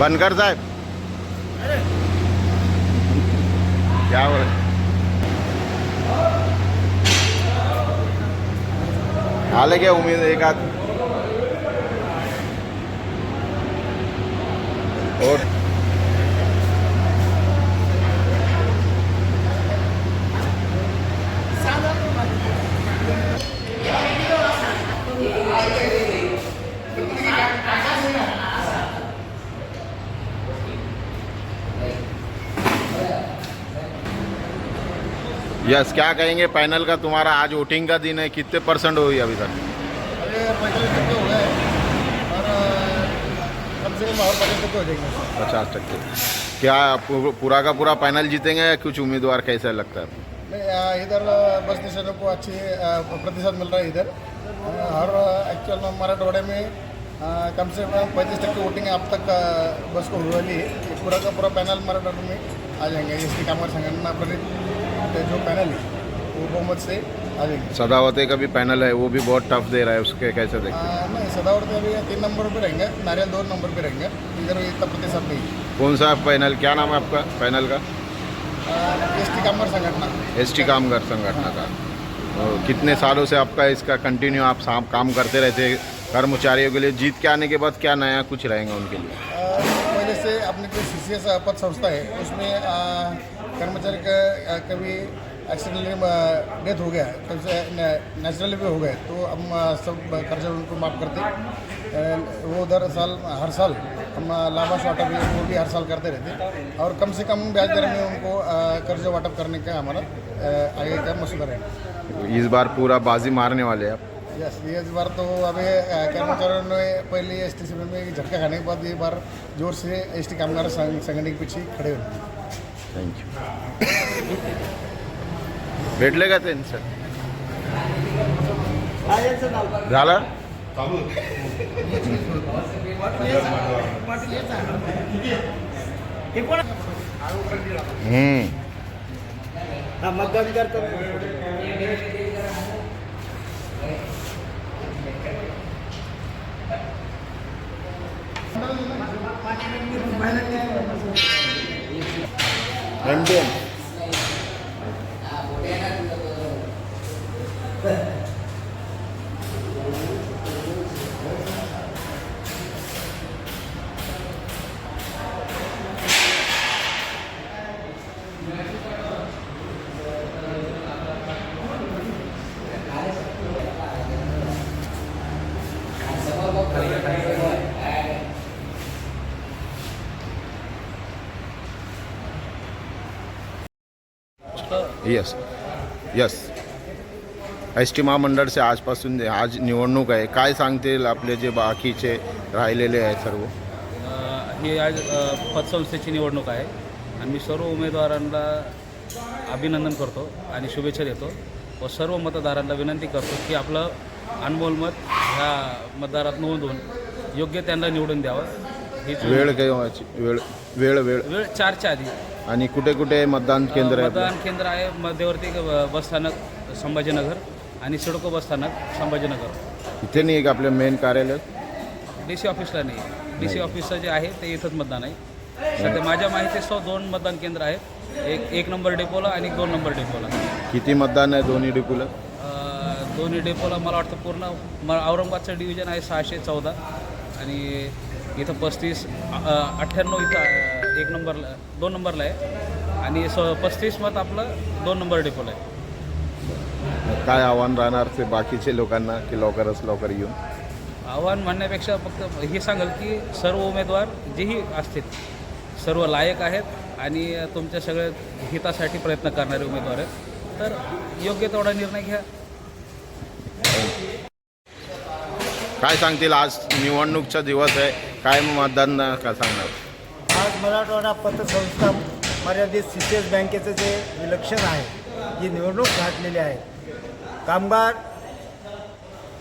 बनकर साहब। क्या हो हाल क्या उम्मीद एक आध? और यस क्या कहेंगे? पैनल का तुम्हारा आज वोटिंग का दिन है। कितने परसेंट हुई अभी तक? और पचास टक्के हो जाएँगे। पचास टक्के क्या पूरा का पूरा पैनल जीतेंगे या कुछ उम्मीदवार कैसा लगता है? इधर बस स्टेशनों को अच्छी प्रतिशत मिल रहा है इधर। हर एक्चुअल में मराठवाड़े में कम से कम पैंतीस टक्के वोटिंग अब तक बस को हुआ नहीं है। पूरा का पूरा पैनल मराठवाड़े में आ जाएँगे। इसकी कामगार संगठन जो पैनल है वो बहुमत से आ जाएँगे सदावते का भी पैनल है वो भी बहुत टफ दे रहा है उसके कैसे देखते अ, नहीं सदावर्ती अभी तीन नंबर पे रहेंगे नारियल दो नंबर पे रहेंगे इधर इतना प्रतिशत नहीं कौन सा पैनल क्या नाम है आपका पैनल का? एस टी कामगार संगठन। एस टी कामगार संगठन का। और कितने सालों से आपका इसका कंटिन्यू आप साम काम करते रहते कर्मचारियों के लिए जीत के आने के बाद क्या नया कुछ रहेगा उनके लिए? से अपनी जो सी सी एस पद संस्था है, उसमें कर्मचारी का कभी एक्सीडेंटली डेथ हो गया, कभी नेचुरली भी हो गए तो हम सब कर्जा उनको माफ़ करते वो दर साल, हर साल हम लाभांश वाटप वो भी हर साल करते रहते और कम से कम ब्याज दर में उनको कर्जा वाटप करने का हमारा आगे का मसूदा रहेगा। इस बार पूरा बाजी मारने वाले हैं आप। यस ये इस बार तो अभी कर्मचारियों ने पहले एस टी सी में झटका खाने के बाद ये बार ज़ोर से एस टी कामगार संग- संगठन के पीछे खड़े हुए थँक्यू भेटले का त्यांचं झालं हम्म। मतदान करतो MDM yes yes S T महामंडळ से आजपासून आज निवडणूक आहे. काय सांगतील आपले जे बाकीचे राहिलेले आहे सर्व? ही आज पतसंस्थेची निवडणूक आहे. आणि मी सर्व उमेदवारांना अभिनंदन करतो आणि शुभेच्छा देतो व सर्व मतदारांना विनंती करतो की आपलं अनमोल मत ह्या मतदारात नोंदवून योग्य त्यांना निवडून द्यावं. हीच वेळ केव्हाची वेळ वेळ वेळ. वेळ चारच्या आधी. आणि कुठे कुठे मतदान केंद्र आहे? मतदान केंद्र आहे मध्यवर्ती बसस्थानक संभाजीनगर आणि सिडको बसस्थानक संभाजीनगर. इथे नाही का आपलं मेन कार्यालय? डी सी ऑफिसला नाही. डी सी ऑफिसचं जे आहे ते इथंच मतदान आहे. सध्या माझ्या माहितीसह दोन मतदान केंद्र आहेत. एक एक नंबर डेपोला आणि दोन नंबर डेपोला. किती मतदान आहे दोन्ही डिपूला? अं, दोन्ही डेपोला मला वाटतं पूर्ण म औरंगाबादचं डिव्हिजन आहे सहाशे चौदा. आणि इथं पस्तीस अठ्ठ्याण्णव इथं एक नंबरला दोन नंबरला आहे. आणि स पस्तीस मत आपलं दोन नंबर डेपोला आहे. काय आव्हान राहणार ते बाकीचे लोकांना की लवकरच लवकर येऊन? आव्हान म्हणण्यापेक्षा फक्त हे सांगाल की सर्व उमेदवार जेही असतील सर्व लायक आहेत आणि तुमच्या सगळ्या हितासाठी प्रयत्न करणारे उमेदवार आहेत. तर योग्य तेवढा निर्णय घ्या. काय सांगतील? आज निवडणूकचा दिवस आहे. काय मतदान का सांगणार? आज मराठवाडा पतसंस्था मर्यादित सी एस बँकेचं जे विलक्षण आहे जी निवडणूक घातलेली आहे कामगार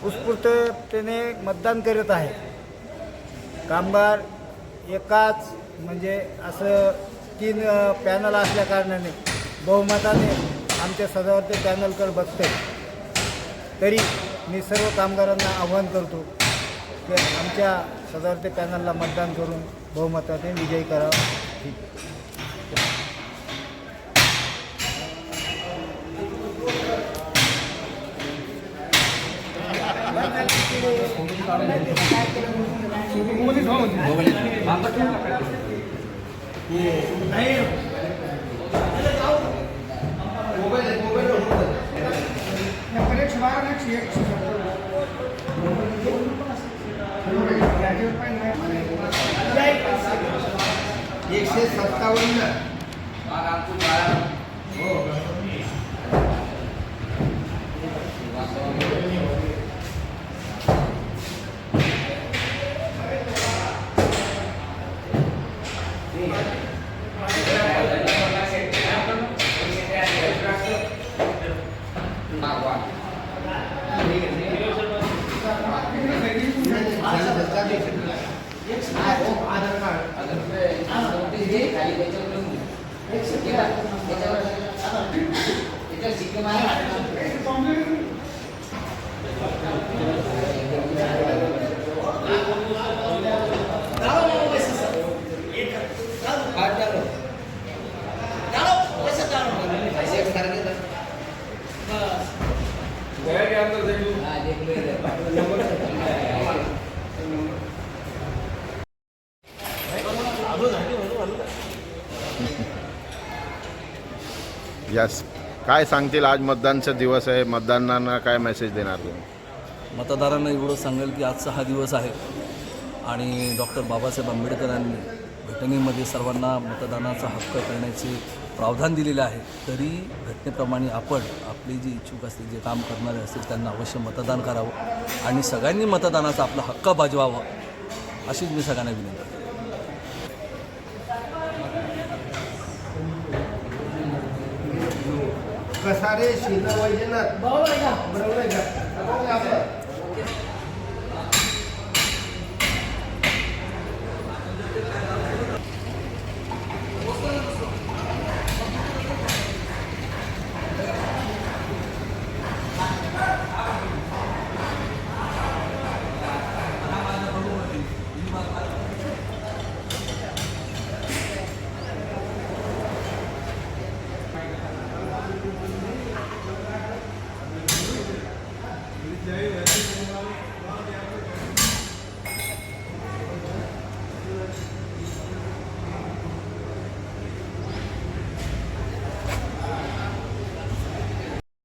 उत्स्फूर्ततेने मतदान करत आहे. कामगार एकाच म्हणजे असं तीन पॅनल असल्या कारणाने बहुमताने आमच्या सदावर्ती पॅनलकर बघते तरी मी सर्व कामगारांना आव्हान करतो की आमच्या सदावर्ती पॅनलला मतदान करून बहुमताने विजयी करावा ही Empat. Yes. काय सांगतील आज मतदानचा दिवस आहे? मतदारांना काय मेसेज देणार तुम्ही? मतदारांना एवढं सांगेल की आजचा हा दिवस आहे. आणि डॉक्टर बाबासाहेब आंबेडकरांनी घटनेमध्ये सर्वांना मतदानाचा हक्क करण्याचे प्रावधान दिलेलं आहे. तरी घटनेप्रमाणे आपण आपली जी इच्छुक असतील जे काम करणारे असतील त्यांना अवश्य मतदान करावं आणि सगळ्यांनी मतदानाचा आपला हक्क बाजवावा अशीच मी सगळ्यांना विनंती कसारे शीतल वैजनाथ बरोबर आहे का? बरोबर आहे का?